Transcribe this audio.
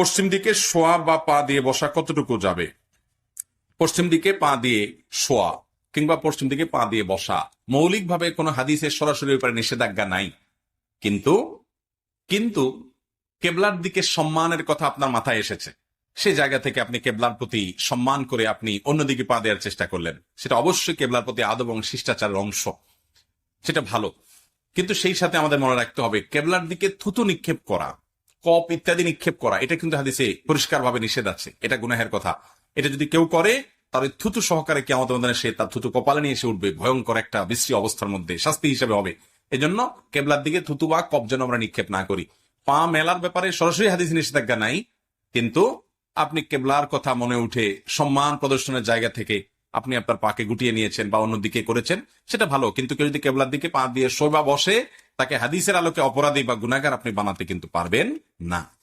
পশ্চিম দিকে শোয়া বা পা দিয়ে বসা কতটুকু যাবে? পশ্চিম দিকে পা দিয়ে শোয়া কিংবা পশ্চিম দিকে পা দিয়ে বসা। মৌলিকভাবে কোনো হাদিসের সরাসরি ব্যাপারে নিষেধাজ্ঞা নাই। কিন্তু কিন্তু কেবলার দিকে সম্মানের কথা আপনার মাথায় এসেছে। সে জায়গা থেকে আপনি কেবলার প্রতি সম্মান করে আপনি অন্যদিকে পা দেওয়ার চেষ্টা করলেন। সেটা অবশ্যই কেবলার প্রতি আদব এবং শিষ্টাচারের অংশ। সেটা ভালো। কিন্তু সেই সাথে আমাদের মনে রাখতে হবে, কেবলার দিকে থুতু নিক্ষেপ করা। কপ ইত্যাদি নিক্ষেপ করা, এটা কিন্তু হাদিসে পরিষ্কারভাবে নিষেধ আছে। এটা গুনাহের কথা। এটা যদি কেউ করে তাহলে থুতু সহকারে কেমন ময়দানে সে তার থুতু কপালে নিয়ে এসে উঠবে। ভয়ঙ্কর একটা বিশ্রী অবস্থার মধ্যে, শাস্তি হিসেবে হবে। এজন্য কেবলার দিকে থুতু বা কপ যেন আমরা নিক্ষেপ না করি। পা মেলার ব্যাপারে সরাসরি হাদিস নিষেধাজ্ঞা নাই, কিন্তু আপনি কেবলার কথা মনে উঠে সম্মান প্রদর্শনের জায়গা থেকে আপনি আপনার পাকে গুটিয়ে নিয়েছেন বা অন্যদিকে করেছেন, সেটা ভালো। কিন্তু কেউ যদি কেবলার দিকে পা দিয়ে শোয় বা বসে তাকে হাদিসের আলোকে অপরাধী বা গুণাগার আপনি বানাতে কিন্তু পারবেন না।